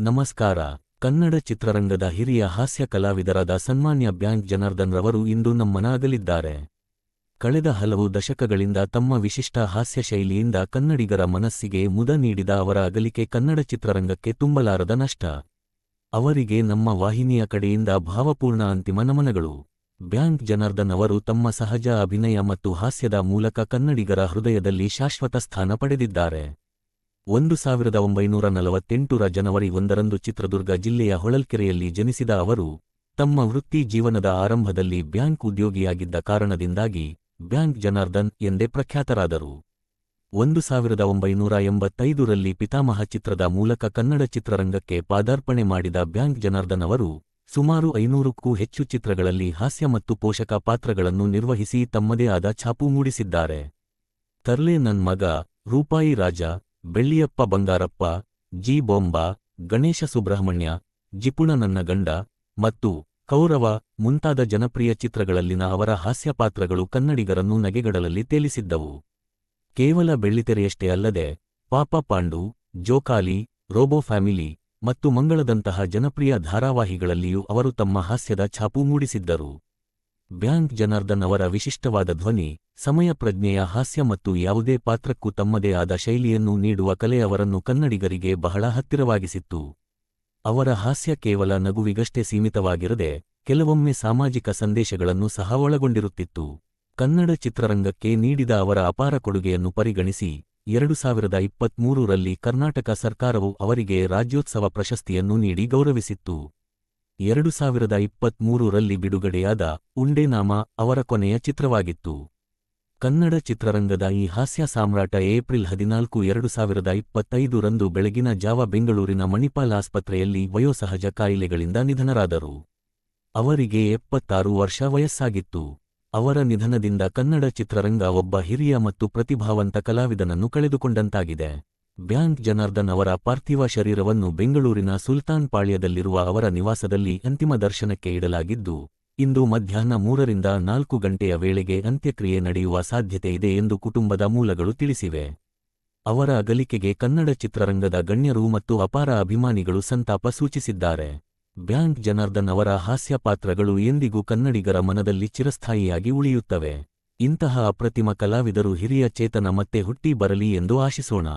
ನಮಸ್ಕಾರ. ಕನ್ನಡ ಚಿತ್ರರಂಗದ ಹಿರಿಯ ಹಾಸ್ಯ ಕಲಾವಿದರಾದ ಸನ್ಮಾನ್ಯ ಬ್ಯಾಂಕ್ ಜನಾರ್ದನ್ ರವರು ಇಂದು ನಮ್ಮನಾಗಲಿದ್ದಾರೆ. ಕಳೆದ ಹಲವು ದಶಕಗಳಿಂದ ತಮ್ಮ ವಿಶಿಷ್ಟ ಹಾಸ್ಯ ಶೈಲಿಯಿಂದ ಕನ್ನಡಿಗರ ಮನಸ್ಸಿಗೆ ಮುದ ನೀಡಿದ ಅವರ ಅಗಲಿಕೆ ಕನ್ನಡ ಚಿತ್ರರಂಗಕ್ಕೆ ತುಂಬಲಾರದ ನಷ್ಟ. ಅವರಿಗೆ ನಮ್ಮ ವಾಹಿನಿಯ ಕಡೆಯಿಂದ ಭಾವಪೂರ್ಣ ಅಂತಿಮ ನಮನಗಳು. ಬ್ಯಾಂಕ್ ಜನಾರ್ದನ್ ಅವರು ತಮ್ಮ ಸಹಜ ಅಭಿನಯ ಮತ್ತು ಹಾಸ್ಯದ ಮೂಲಕ ಕನ್ನಡಿಗರ ಹೃದಯದಲ್ಲಿ ಶಾಶ್ವತ ಸ್ಥಾನ ಪಡೆದಿದ್ದಾರೆ. ಒಂದು ಸಾವಿರದ ಒಂಬೈನೂರ ನಲವತ್ತೆಂಟರ ಜನವರಿ ಒಂದರಂದು ಚಿತ್ರದುರ್ಗ ಜಿಲ್ಲೆಯ ಹೊಳಲ್ಕೆರೆಯಲ್ಲಿ ಜನಿಸಿದ ಅವರು, ತಮ್ಮ ವೃತ್ತಿ ಜೀವನದ ಆರಂಭದಲ್ಲಿ ಬ್ಯಾಂಕ್ ಉದ್ಯೋಗಿಯಾಗಿದ್ದ ಕಾರಣದಿಂದಾಗಿ ಬ್ಯಾಂಕ್ ಜನಾರ್ದನ್ ಎಂದೇ ಪ್ರಖ್ಯಾತರಾದರು. ಒಂದು ಸಾವಿರದ ಒಂಬೈನೂರ ಎಂಬತ್ತೈದರಲ್ಲಿ ಪಿತಾಮಹ ಚಿತ್ರದ ಮೂಲಕ ಕನ್ನಡ ಚಿತ್ರರಂಗಕ್ಕೆ ಪಾದಾರ್ಪಣೆ ಮಾಡಿದ ಬ್ಯಾಂಕ್ ಜನಾರ್ದನ್ ಅವರು, ಸುಮಾರು ಐನೂರಕ್ಕೂ ಹೆಚ್ಚು ಚಿತ್ರಗಳಲ್ಲಿ ಹಾಸ್ಯ ಮತ್ತು ಪೋಷಕ ಪಾತ್ರಗಳನ್ನು ನಿರ್ವಹಿಸಿ ತಮ್ಮದೇ ಆದ ಛಾಪು ಮೂಡಿಸಿದ್ದಾರೆ. ತರ್ಲೆ ನನ್ ಮಗ, ರೂಪಾಯಿ ರಾಜ ಬೆಳ್ಳಿಯಪ್ಪ ಬಂಗಾರಪ್ಪ, ಜಿ ಬೊಂಬಾ, ಗಣೇಶ ಸುಬ್ರಹ್ಮಣ್ಯ, ಜಿಪುಣ ನನ್ನ ಗಂಡ ಮತ್ತು ಕೌರವ ಮುಂತಾದ ಜನಪ್ರಿಯ ಚಿತ್ರಗಳಲ್ಲಿನ ಅವರ ಹಾಸ್ಯ ಪಾತ್ರಗಳು ಕನ್ನಡಿಗರನ್ನು ನಗೆಗಡಲಲ್ಲಿ ತೇಲಿಸಿದ್ದವು. ಕೇವಲ ಬೆಳ್ಳಿತೆರೆಯಷ್ಟೇ ಅಲ್ಲದೆ, ಪಾಪ ಪಾಂಡು, ಜೋಕಾಲಿ, ರೋಬೋ ಫ್ಯಾಮಿಲಿ ಮತ್ತು ಮಂಗಳದಂತಹ ಜನಪ್ರಿಯ ಧಾರಾವಾಹಿಗಳಲ್ಲಿಯೂ ಅವರು ತಮ್ಮ ಹಾಸ್ಯದ ಛಾಪು ಮೂಡಿಸಿದ್ದರು. ಬ್ಯಾಂಕ್ ಜನಾರ್ದನ್ ಅವರ ವಿಶಿಷ್ಟವಾದ ಧ್ವನಿ, ಸಮಯ ಪ್ರಜ್ಞೆಯ ಹಾಸ್ಯ ಮತ್ತು ಯಾವುದೇ ಪಾತ್ರಕ್ಕೂ ತಮ್ಮದೇ ಆದ ಶೈಲಿಯನ್ನು ನೀಡುವ ಕಲೆ ಅವರನ್ನು ಕನ್ನಡಿಗರಿಗೆ ಬಹಳ ಹತ್ತಿರವಾಗಿಸಿತ್ತು. ಅವರ ಹಾಸ್ಯ ಕೇವಲ ನಗುವಿಗಷ್ಟೇ ಸೀಮಿತವಾಗಿರದೆ, ಕೆಲವೊಮ್ಮೆ ಸಾಮಾಜಿಕ ಸಂದೇಶಗಳನ್ನು ಸಹ ಒಳಗೊಂಡಿರುತ್ತಿತ್ತು. ಕನ್ನಡ ಚಿತ್ರರಂಗಕ್ಕೆ ನೀಡಿದ ಅವರ ಅಪಾರ ಕೊಡುಗೆಯನ್ನು ಪರಿಗಣಿಸಿ, ಎರಡು ಸಾವಿರದ ಇಪ್ಪತ್ಮೂರರಲ್ಲಿ ಕರ್ನಾಟಕ ಸರ್ಕಾರವು ಅವರಿಗೆ ರಾಜ್ಯೋತ್ಸವ ಪ್ರಶಸ್ತಿಯನ್ನು ನೀಡಿ ಗೌರವಿಸಿತ್ತು. ಎರಡು ಸಾವಿರದ ಇಪ್ಪತ್ಮೂರರಲ್ಲಿ ಬಿಡುಗಡೆಯಾದ ಉಂಡೆನಾಮ ಅವರ ಕೊನೆಯ ಚಿತ್ರವಾಗಿತ್ತು. ಕನ್ನಡ ಚಿತ್ರರಂಗದ ಈ ಹಾಸ್ಯ ಸಾಮ್ರಾಟ ಏಪ್ರಿಲ್ ಹದಿನಾಲ್ಕು, ಎರಡು ಸಾವಿರದ ಇಪ್ಪತ್ತೈದರಂದು ಬೆಳಗಿನ ಜಾವ ಬೆಂಗಳೂರಿನ ಮಣಿಪಾಲ್ ಆಸ್ಪತ್ರೆಯಲ್ಲಿ ವಯೋಸಹಜ ಕಾಯಿಲೆಗಳಿಂದ ನಿಧನರಾದರು. ಅವರಿಗೆ ಎಪ್ಪತ್ತಾರು ವರ್ಷ ವಯಸ್ಸಾಗಿತ್ತು. ಅವರ ನಿಧನದಿಂದ ಕನ್ನಡ ಚಿತ್ರರಂಗ ಒಬ್ಬ ಹಿರಿಯ ಮತ್ತು ಪ್ರತಿಭಾವಂತ ಕಲಾವಿದನನ್ನು ಕಳೆದುಕೊಂಡಂತಾಗಿದೆ. ಬ್ಯಾಂಕ್ ಜನಾರ್ದನ್ ಅವರ ಪಾರ್ಥಿವ ಶರೀರವನ್ನು ಬೆಂಗಳೂರಿನ ಸುಲ್ತಾನ್ ಪಾಳ್ಯದಲ್ಲಿರುವ ಅವರ ನಿವಾಸದಲ್ಲಿ ಅಂತಿಮ ದರ್ಶನಕ್ಕೆ ಇಡಲಾಗಿದ್ದು, ಇಂದು ಮಧ್ಯಾಹ್ನ ಮೂರರಿಂದ ನಾಲ್ಕು ಗಂಟೆಯ ವೇಳೆಗೆ ಅಂತ್ಯಕ್ರಿಯೆ ನಡೆಯುವ ಸಾಧ್ಯತೆ ಇದೆ ಎಂದು ಕುಟುಂಬದ ಮೂಲಗಳು ತಿಳಿಸಿವೆ. ಅವರ ಅಗಲಿಕೆಗೆ ಕನ್ನಡ ಚಿತ್ರರಂಗದ ಗಣ್ಯರು ಮತ್ತು ಅಪಾರ ಅಭಿಮಾನಿಗಳು ಸಂತಾಪ ಸೂಚಿಸಿದ್ದಾರೆ. ಬ್ಯಾಂಕ್ ಜನಾರ್ದನ್ ಅವರ ಹಾಸ್ಯ ಪಾತ್ರಗಳು ಎಂದಿಗೂ ಕನ್ನಡಿಗರ ಮನದಲ್ಲಿ ಚಿರಸ್ಥಾಯಿಯಾಗಿ ಉಳಿಯುತ್ತವೆ. ಇಂತಹ ಅಪ್ರತಿಮ ಕಲಾವಿದರು ಹಿರಿಯ ಚೇತನ ಮತ್ತೆ ಹುಟ್ಟಿ ಬರಲಿ ಎಂದು ಆಶಿಸೋಣ.